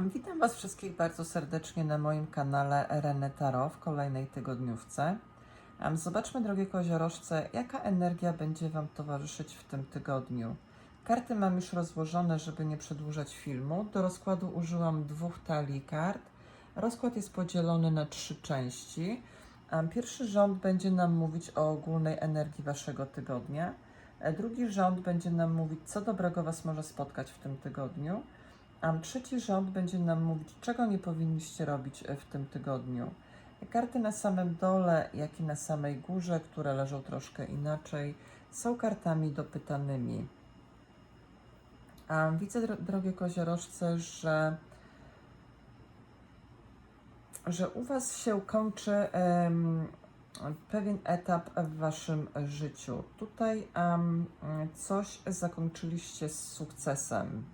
Witam Was wszystkich bardzo serdecznie na moim kanale René Tarot w kolejnej tygodniówce. Zobaczmy, drogie koziorożce, jaka energia będzie Wam towarzyszyć w tym tygodniu. Karty mam już rozłożone, żeby nie przedłużać filmu. Do rozkładu użyłam dwóch talii kart. Rozkład jest podzielony na trzy części. Pierwszy rząd będzie nam mówić o ogólnej energii Waszego tygodnia. E, Drugi rząd będzie nam mówić, co dobrego Was może spotkać w tym tygodniu. A trzeci rząd będzie nam mówić, czego nie powinniście robić e, w tym tygodniu. Karty na samym dole, jak i na samej górze, które leżą troszkę inaczej, są kartami dopytanymi. A widzę, dro- drogie koziorożce, że, że u Was się kończy em, pewien etap w Waszym życiu. Tutaj em, coś zakończyliście z sukcesem.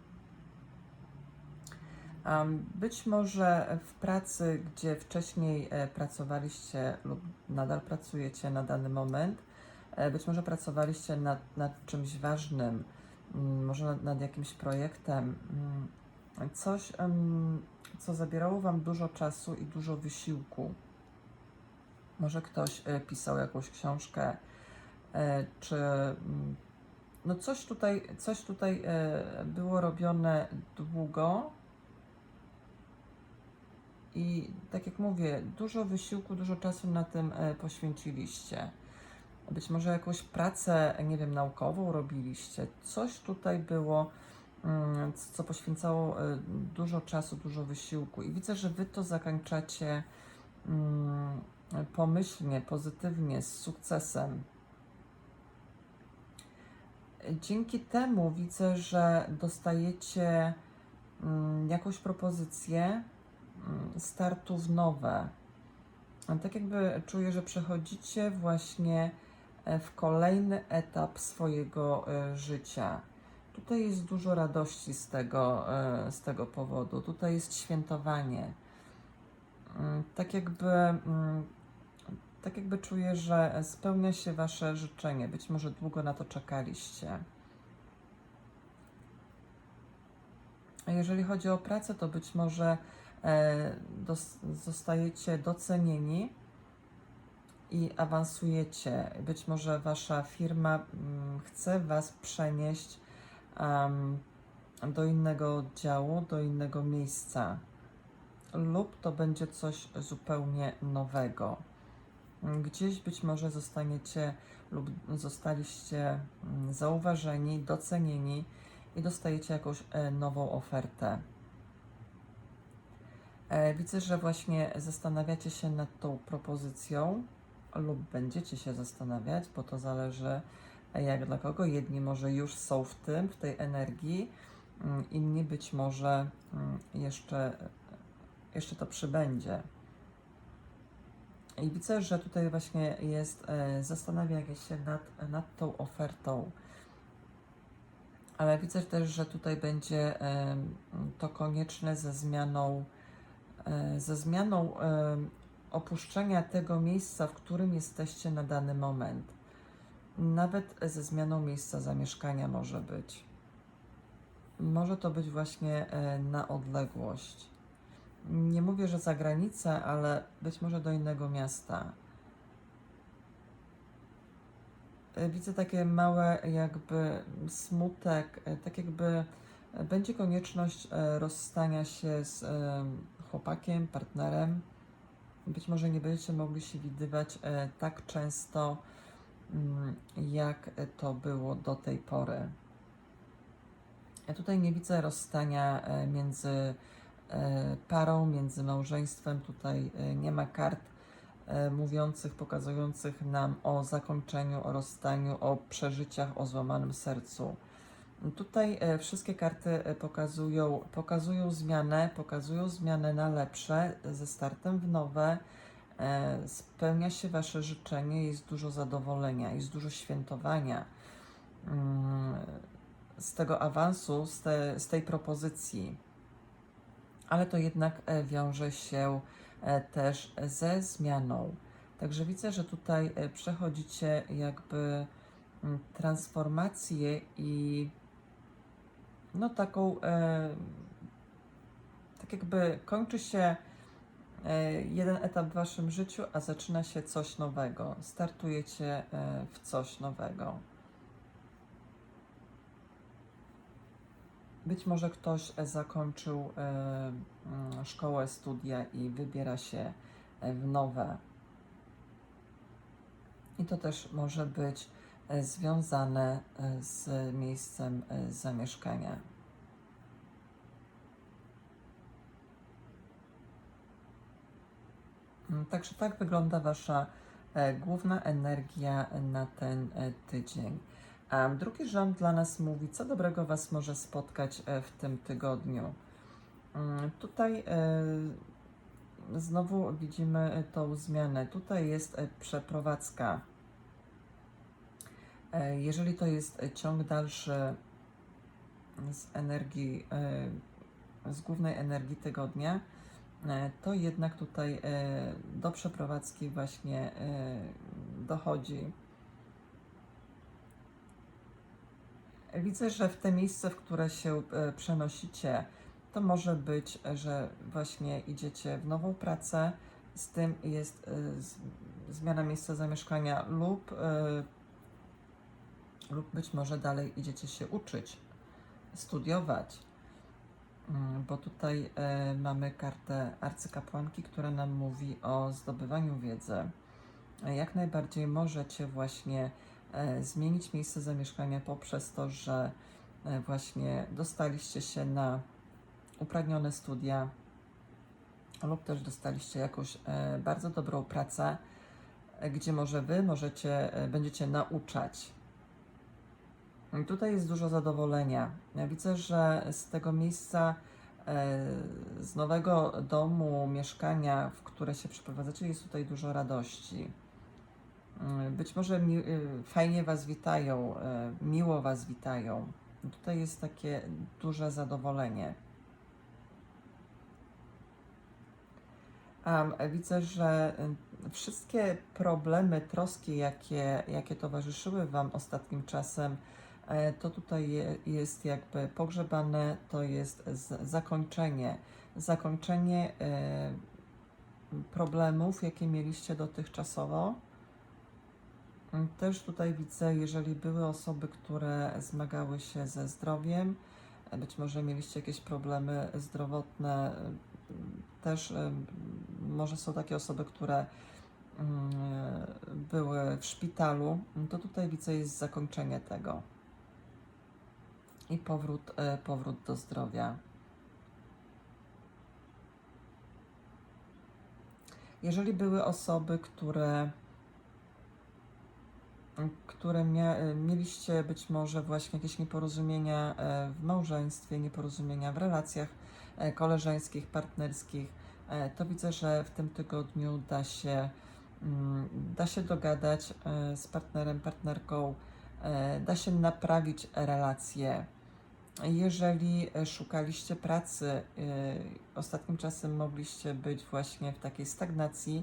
Być może w pracy, gdzie wcześniej e, pracowaliście lub nadal pracujecie na dany moment, e, być może pracowaliście nad, nad czymś ważnym, mm, może nad, nad jakimś projektem, mm, coś, co zabierało Wam dużo czasu i dużo wysiłku. Może ktoś e, pisał jakąś książkę, czy mm, no coś tutaj, coś tutaj było robione długo, i tak jak mówię, dużo wysiłku, dużo czasu na tym e, poświęciliście. Być może jakąś pracę, nie wiem, naukową robiliście. Coś tutaj było, mm, co poświęcało e, dużo czasu, dużo wysiłku. I widzę, że wy to zakończacie mm, pomyślnie, pozytywnie, z sukcesem. Dzięki temu widzę, że dostajecie mm, jakąś propozycję startu w nowe. Tak jakby czuję, że przechodzicie właśnie e, w kolejny etap swojego e, życia. Tutaj jest dużo radości z tego, e, z tego powodu. Tutaj jest świętowanie. Mm, Tak jakby, mm, tak jakby czuję, że spełnia się Wasze życzenie. Być może długo na to czekaliście. A jeżeli chodzi o pracę, to być może zostajecie docenieni i awansujecie. Być może wasza firma mm, chce was przenieść do innego oddziału, do innego miejsca, lub to będzie coś zupełnie nowego. Gdzieś być może zostaniecie lub zostaliście mm, zauważeni, docenieni i dostajecie jakąś e, nową ofertę. E, Widzę, że właśnie zastanawiacie się nad tą propozycją lub będziecie się zastanawiać, bo to zależy e, jak dla kogo. Jedni może już są w tym, w tej energii, mm, inni być może mm, jeszcze, jeszcze to przybędzie. I widzę, że tutaj właśnie jest e, zastanawianie się nad, nad tą ofertą. Ale widzę też, że tutaj będzie to konieczne ze zmianą, ze zmianą em, opuszczenia tego miejsca, w którym jesteście na dany moment. Nawet ze zmianą miejsca zamieszkania może być. Może to być właśnie e, na odległość. Nie mówię, że za granicę, ale być może do innego miasta. E, Widzę takie małe jakby smutek, e, tak jakby e, będzie konieczność e, rozstania się z e, chłopakiem, partnerem. Być może nie będziecie mogli się widywać e, tak często, mm, jak to było do tej pory. Ja tutaj nie widzę rozstania e, między e, parą, między małżeństwem. Tutaj nie ma kart mówiących, pokazujących nam o zakończeniu, o rozstaniu, o przeżyciach, o złamanym sercu. Tutaj e, wszystkie karty e, pokazują, pokazują zmianę, pokazują zmianę na lepsze, ze startem w nowe. E, spełnia się Wasze życzenie, jest dużo zadowolenia, jest dużo świętowania mm, z tego awansu, z, te, z tej propozycji. Ale to jednak wiąże się też ze zmianą. Także widzę, że tutaj przechodzicie jakby mm, transformację i no taką, e, tak jakby kończy się e, jeden etap w waszym życiu, a zaczyna się coś nowego. Startujecie e, w coś nowego. Być może ktoś zakończył e, mm, szkołę, studia i wybiera się e, w nowe. I to też może być związane e, z miejscem e, zamieszkania. Mm, Także tak wygląda Wasza e, główna energia na ten e, tydzień. Drugi rząd dla nas mówi, co dobrego Was może spotkać e, w tym tygodniu. Mm, Tutaj e, znowu widzimy e, tą zmianę. Tutaj jest e, przeprowadzka. E, Jeżeli to jest e, ciąg dalszy z energii, e, z głównej energii tygodnia, to jednak tutaj do przeprowadzki właśnie dochodzi. Widzę, że w te miejsce, w które się przenosicie, to może być, że właśnie idziecie w nową pracę, z tym jest zmiana miejsca zamieszkania lub, lub być może dalej idziecie się uczyć, studiować. Mm, Bo tutaj e, mamy kartę arcykapłanki, która nam mówi o zdobywaniu wiedzy. E, Jak najbardziej możecie właśnie e, zmienić miejsce zamieszkania poprzez to, że właśnie dostaliście się na upragnione studia lub też dostaliście jakąś bardzo dobrą pracę, gdzie może wy możecie, będziecie nauczać. Tutaj jest dużo zadowolenia. Ja widzę, że z tego miejsca, e, z nowego domu, mieszkania, w które się przeprowadzacie, jest tutaj dużo radości. Mm, Być może mi, y, fajnie Was witają, e, miło Was witają. Tutaj jest takie duże zadowolenie. A m, widzę, że wszystkie problemy, troski, jakie, jakie towarzyszyły Wam ostatnim czasem, e, to tutaj je, jest jakby pogrzebane, to jest zakończenie. Zakończenie e, problemów, jakie mieliście dotychczasowo. Mm, Też tutaj widzę, jeżeli były osoby, które zmagały się ze zdrowiem, e, być może mieliście jakieś problemy zdrowotne, e, też e, może są takie osoby, które mm, były w szpitalu, to tutaj widzę jest zakończenie tego i powrót, e, powrót do zdrowia. Jeżeli były osoby, które które mia, mieliście być może właśnie jakieś nieporozumienia e, w małżeństwie, nieporozumienia w relacjach e, koleżeńskich, partnerskich, e, to widzę, że w tym tygodniu da się, mm, da się dogadać e, z partnerem, partnerką, e, da się naprawić relacje. Jeżeli e, szukaliście pracy, e, ostatnim czasem mogliście być właśnie w takiej stagnacji,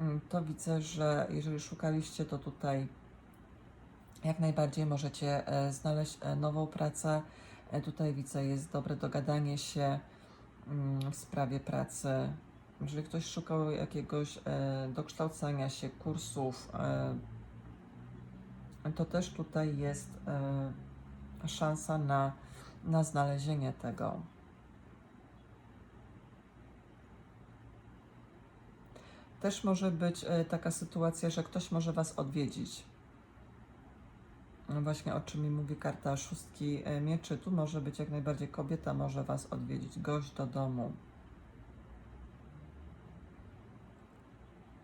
mm, to widzę, że jeżeli szukaliście, to tutaj jak najbardziej możecie e, znaleźć nową pracę. Tutaj widzę, jest dobre dogadanie się mm, w sprawie pracy. Jeżeli ktoś szukał jakiegoś dokształcania się, kursów, to też tutaj jest szansa na, na znalezienie tego. Też może być e, taka sytuacja, że ktoś może Was odwiedzić. No Właśnie o czym mi mówi karta szóstki e, mieczy. Tu może być jak najbardziej kobieta, może Was odwiedzić, gość do domu.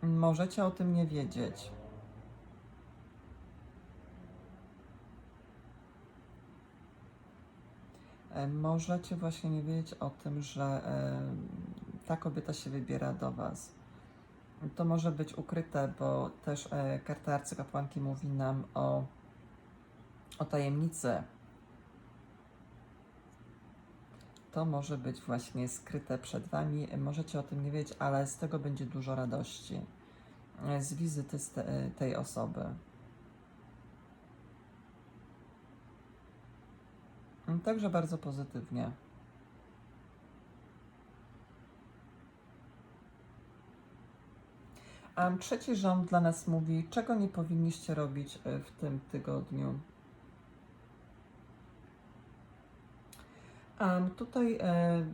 Możecie o tym nie wiedzieć. Możecie właśnie nie wiedzieć o tym, że e, ta kobieta się wybiera do Was. To może być ukryte, bo też e, karta arcykapłanki mówi nam o o tajemnicy. To może być właśnie skryte przed Wami. Możecie o tym nie wiedzieć, ale z tego będzie dużo radości. e, Z wizyty z te, e, tej osoby. Także bardzo pozytywnie. A trzeci rząd dla nas mówi, czego nie powinniście robić e, w tym tygodniu. A tutaj e,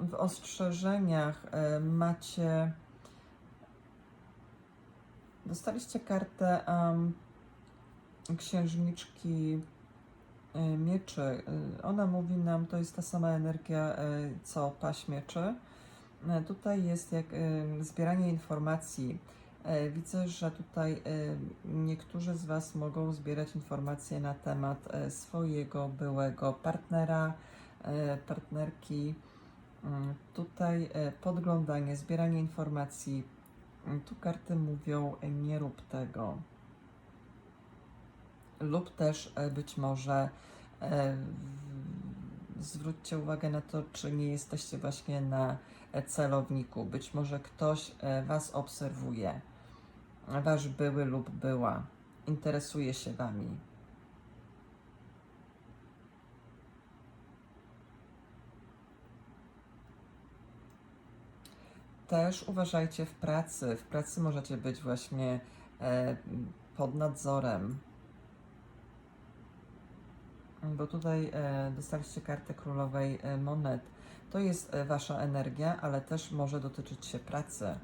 w ostrzeżeniach e, macie. Dostaliście kartę księżniczki mieczy. E, Ona mówi nam, to jest ta sama energia e, co paść mieczy. E, Tutaj jest jak e, zbieranie informacji. E, Widzę, że tutaj e, niektórzy z Was mogą zbierać informacje na temat e, swojego byłego partnera, e, partnerki. Mm, Tutaj e, podglądanie, zbieranie informacji. Tu karty mówią, e, nie rób tego. Lub też e, być może e, zwróćcie uwagę na to, czy nie jesteście właśnie na e, celowniku. Być może ktoś Was obserwuje, Wasz były lub była, interesuje się Wami. Też uważajcie w pracy. W pracy możecie być właśnie pod nadzorem. Bo tutaj e, dostaliście kartę królowej e, monet. To jest e, wasza energia, ale też może dotyczyć się pracy.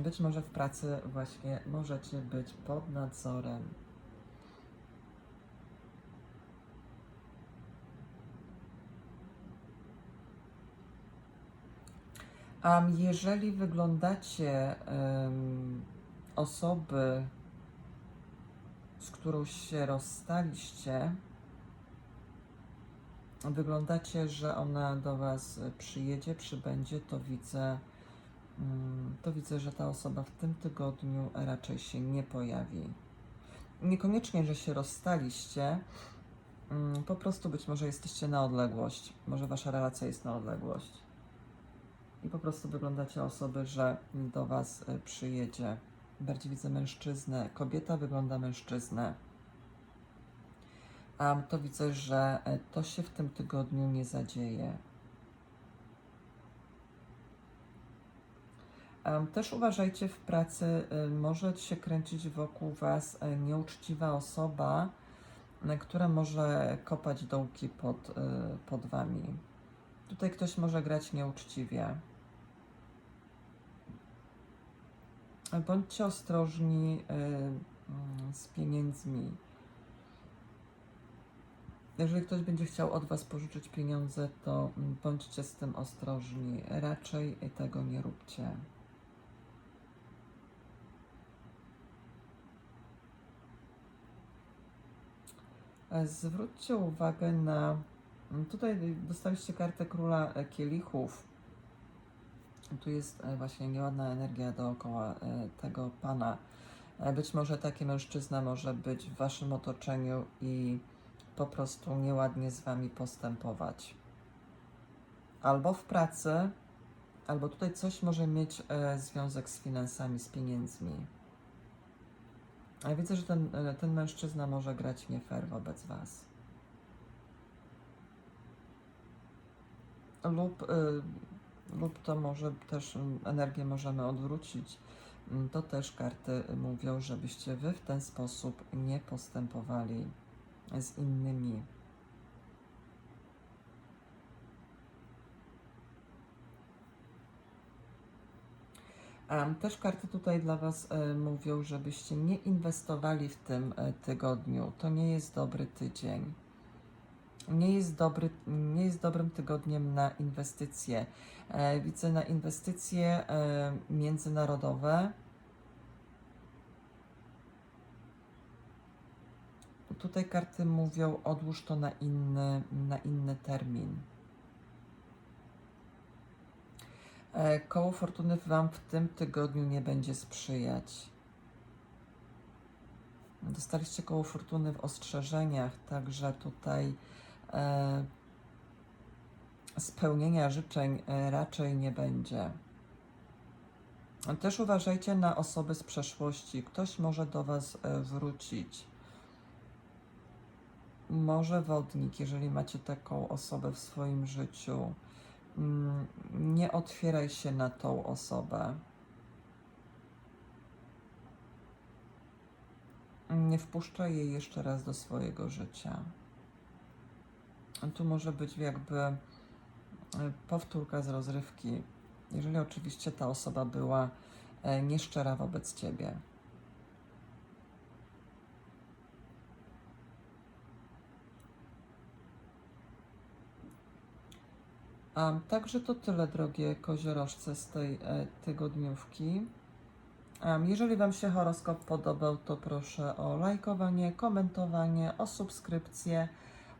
Być może w pracy właśnie możecie być pod nadzorem. A jeżeli wyglądacie em, osoby, z którą się rozstaliście, wyglądacie, że ona do Was przyjedzie, przybędzie, to widzę, mm, to widzę, że ta osoba w tym tygodniu raczej się nie pojawi. Niekoniecznie, że się rozstaliście, mm, po prostu być może jesteście na odległość, może Wasza relacja jest na odległość. I po prostu wyglądacie osoby, że do Was przyjedzie. Bardziej widzę mężczyznę. Kobieta wygląda mężczyznę. A to widzę, że e, to się w tym tygodniu nie zadzieje. Em, Też uważajcie w pracy, y, może się kręcić wokół Was e, nieuczciwa osoba, e, która może kopać dołki pod, pod Wami. Tutaj ktoś może grać nieuczciwie. Bądźcie ostrożni y, mm, z pieniędzmi. Jeżeli ktoś będzie chciał od Was pożyczyć pieniądze, to mm, bądźcie z tym ostrożni. Raczej tego nie róbcie. E, Zwróćcie uwagę na. mm, Tutaj dostaliście kartę króla e, kielichów. Tu jest e, właśnie nieładna energia dookoła e, tego pana. E, Być może taki mężczyzna może być w waszym otoczeniu i po prostu nieładnie z wami postępować. Albo w pracy, albo tutaj coś może mieć związek z finansami, z pieniędzmi. A widzę, że ten, ten mężczyzna może grać nie fair wobec was. Lub, lub to może też mm, energię możemy odwrócić. Mm, To też karty mówią, żebyście wy w ten sposób nie postępowali z innymi. Też karty tutaj dla Was e, mówią, żebyście nie inwestowali w tym e, tygodniu. To nie jest dobry tydzień. Nie jest, dobry, nie jest dobrym tygodniem na inwestycje. E, Widzę na inwestycje e, międzynarodowe. Tutaj karty mówią, odłóż to na inny, na inny termin. E, Koło fortuny Wam w tym tygodniu nie będzie sprzyjać. Dostaliście koło fortuny w ostrzeżeniach, także tutaj spełnienia życzeń e, raczej nie będzie. Też uważajcie na osoby z przeszłości. Ktoś może do Was e, wrócić. Może wodnik, jeżeli macie taką osobę w swoim życiu. mm, nie otwieraj się na tą osobę. Nie wpuszczaj jej jeszcze raz do swojego życia. Tu może być jakby e, powtórka z rozrywki, jeżeli oczywiście ta osoba była e, nieszczera wobec ciebie. A także to tyle, drogie koziorożce, z tej e, tygodniówki. Jeżeli Wam się horoskop podobał, to proszę o lajkowanie, komentowanie, o subskrypcję.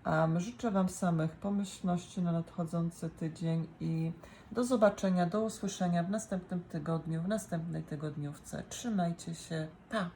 Em, Życzę Wam samych pomyślności na nadchodzący tydzień i do zobaczenia, do usłyszenia w następnym tygodniu, w następnej tygodniówce. Trzymajcie się. Pa!